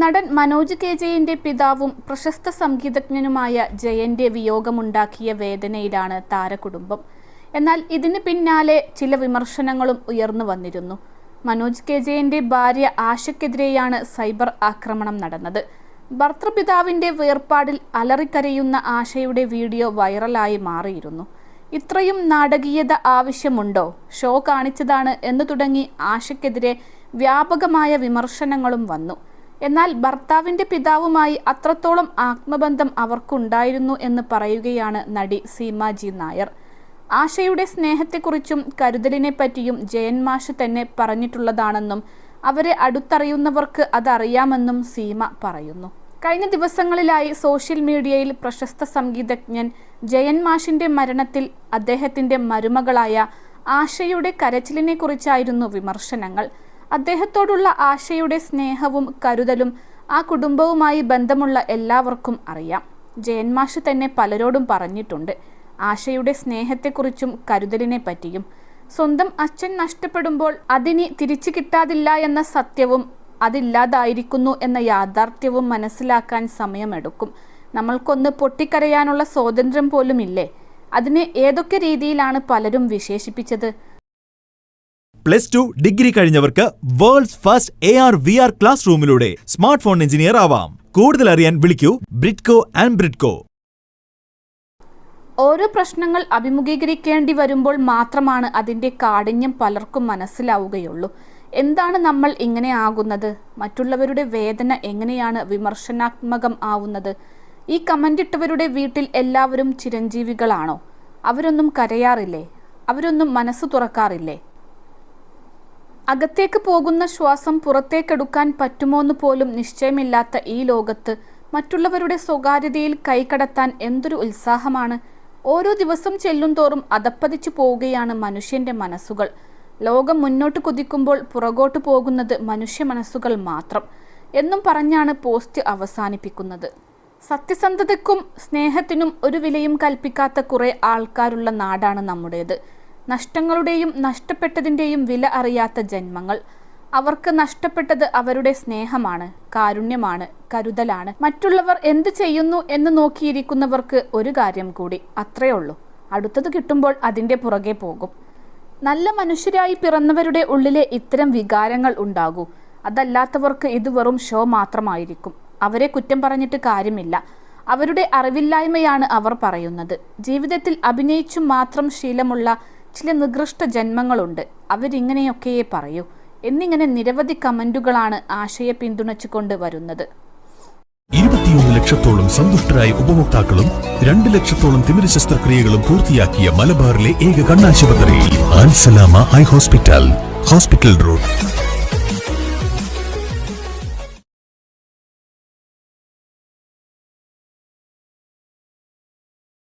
നടൻ മനോജ് കെ ജയന്റെ പിതാവും പ്രശസ്ത സംഗീതജ്ഞനുമായ ജയന്റെ വിയോഗമുണ്ടാക്കിയ വേദനയിലാണ് താരകുടുംബം. എന്നാൽ ഇതിന് പിന്നാലെ ചില വിമർശനങ്ങളും ഉയർന്നു വന്നിരുന്നു. മനോജ് കെ ജയന്റെ ഭാര്യ ആശയ്ക്കെതിരെയാണ് സൈബർ ആക്രമണം നടന്നത്. ഭർത്തൃപിതാവിന്റെ വേർപാടിൽ അലറിക്കരയുന്ന ആശയുടെ വീഡിയോ വൈറലായി മാറിയിരുന്നു. ഇത്രയും നാടകീയത ആവശ്യമുണ്ടോ? ഷോ കാണിച്ചതാണ് എന്ന് തുടങ്ങി ആശയ്ക്കെതിരെ വ്യാപകമായ വിമർശനങ്ങളും വന്നു. എന്നാൽ ഭർത്താവിന്റെ പിതാവുമായി അത്രത്തോളം ആത്മബന്ധം അവർക്കുണ്ടായിരുന്നു എന്ന് പറയുകയാണ് നടി സീമാജി നായർ. ആശയുടെ സ്നേഹത്തെക്കുറിച്ചും കരുതലിനെ പറ്റിയും ജയൻ മാഷ് തന്നെ പറഞ്ഞിട്ടുള്ളതാണെന്നും അവരെ അടുത്തറിയുന്നവർക്ക് അതറിയാമെന്നും സീമ പറയുന്നു. കഴിഞ്ഞ ദിവസങ്ങളിലായി സോഷ്യൽ മീഡിയയിൽ പ്രശസ്ത സംഗീതജ്ഞൻ ജയൻ മാഷിന്റെ മരണത്തിൽ അദ്ദേഹത്തിന്റെ മരുമകളായ ആശയുടെ കരച്ചിലിനെക്കുറിച്ചായിരുന്നു വിമർശനങ്ങൾ. അദ്ദേഹത്തോടുള്ള ആശയുടെ സ്നേഹവും കരുതലും ആ കുടുംബവുമായി ബന്ധമുള്ള എല്ലാവർക്കും അറിയാം. ജയന്മാഷ് തന്നെ പലരോടും പറഞ്ഞിട്ടുണ്ട്. ആശയുടെ സ്നേഹത്തെക്കുറിച്ചും കരുതലിനെ പറ്റിയും സ്വന്തം അച്ഛൻ നഷ്ടപ്പെടുമ്പോൾ അതിനി തിരിച്ചു കിട്ടാതില്ല എന്ന സത്യവും അതില്ലാതായിരിക്കുന്നു എന്ന യാഥാർത്ഥ്യവും മനസ്സിലാക്കാൻ സമയമെടുക്കും. നമ്മൾക്കൊന്ന് പൊട്ടിക്കരയാനുള്ള സ്വാതന്ത്ര്യം പോലും ഇല്ലേ അതിനെ ഏതൊക്കെ രീതിയിലാണ് പലരും വിശേഷിപ്പിച്ചത്? Plus two degree കഴിഞ്ഞവർക്ക് world's first A R V R class റൂമിലൂടെ smart phone engineer ആവാം. കൂടുതൽ അറിയാൻ വിളിക്കൂ ബ്രിഡ്കോ ആൻഡ് ബ്രിഡ്കോ. ഓരോ പ്രശ്നങ്ങൾ അഭിമുഖീകരിക്കേണ്ടി വരുമ്പോൾ മാത്രമാണ് അതിന്റെ കാഠിന്യം പലർക്കും മനസ്സിലാവുകയുള്ളൂ. എന്താണ് നമ്മൾ ഇങ്ങനെ ആകുന്നത്? മറ്റുള്ളവരുടെ വേദന എങ്ങനെയാണ് വിമർശനാത്മകം ആവുന്നത്? ഈ കമന്റ് ഇട്ടവരുടെ വീട്ടിൽ എല്ലാവരും ചിരഞ്ജീവികളാണോ? അവരൊന്നും കരയാറില്ലേ? അവരൊന്നും മനസ്സ് തുറക്കാറില്ലേ? അകത്തേക്ക് പോകുന്ന ശ്വാസം പുറത്തേക്കെടുക്കാൻ പറ്റുമോന്ന് പോലും നിശ്ചയമില്ലാത്ത ഈ ലോകത്ത് മറ്റുള്ളവരുടെ സ്വകാര്യതയിൽ കൈകടത്താൻ എന്തൊരു ഉത്സാഹമാണ്. ഓരോ ദിവസം ചെല്ലുംതോറും അതപ്പതിച്ചു പോവുകയാണ് മനുഷ്യന്റെ മനസ്സുകൾ. ലോകം മുന്നോട്ട് കുതിക്കുമ്പോൾ പുറകോട്ട് പോകുന്നത് മനുഷ്യ മനസ്സുകൾ മാത്രം എന്നും പറഞ്ഞാണ് പോസ്റ്റ് അവസാനിപ്പിക്കുന്നത്. സത്യസന്ധതയ്ക്കും സ്നേഹത്തിനും ഒരു വിലയും കൽപ്പിക്കാത്ത കുറെ ആൾക്കാരുള്ള നാടാണ് നമ്മുടേത്. നഷ്ടങ്ങളുടെയും നഷ്ടപ്പെട്ടതിന്റെയും വില അറിയാത്ത ജന്മങ്ങൾ. അവർക്ക് നഷ്ടപ്പെട്ടത് അവരുടെ സ്നേഹമാണ് കാരുണ്യമാണ് കരുതലാണ്. മറ്റുള്ളവർ എന്ത് ചെയ്യുന്നു എന്ന് നോക്കിയിരിക്കുന്നവർക്ക് ഒരു കാര്യം കൂടി അത്രയേ ഉള്ളൂ. അടുത്തത് കിട്ടുമ്പോൾ അതിന്റെ പുറകെ പോകും. നല്ല മനുഷ്യരായി പിറന്നവരുടെ ഉള്ളിലെ ഇത്തരം വികാരങ്ങൾ ഉണ്ടാകൂ. അതല്ലാത്തവർക്ക് ഇത് വെറും ഷോ മാത്രമായിരിക്കും. അവരെ കുറ്റം പറഞ്ഞിട്ട് കാര്യമില്ല. അവരുടെ അറിവില്ലായ്മയാണ് അവർ പറയുന്നത്. ജീവിതത്തിൽ അഭിനയിച്ചു മാത്രം ശീലമുള്ള ചില നികൃഷ്ട ജന്മങ്ങളുണ്ട്. അവരിങ്ങനെയൊക്കെയേ പറയൂ. എന്നിങ്ങനെ നിരവധി കമന്റുകളാണ് ആശയെ പിന്തുണച്ചുകൊണ്ട് വരുന്നത്. ഇരുപത്തിയൊന്ന് ലക്ഷത്തോളം സന്തുഷ്ടരായ ഉപഭോക്താക്കളും രണ്ട് ലക്ഷത്തോളം തിമിര ശസ്ത്രക്രിയകളും പൂർത്തിയാക്കിയ മലബാറിലെ ഏക കണ്ണാശുപത്രി ഐ ഹോസ്പിറ്റൽ ഹോസ്പിറ്റൽ റോഡ്.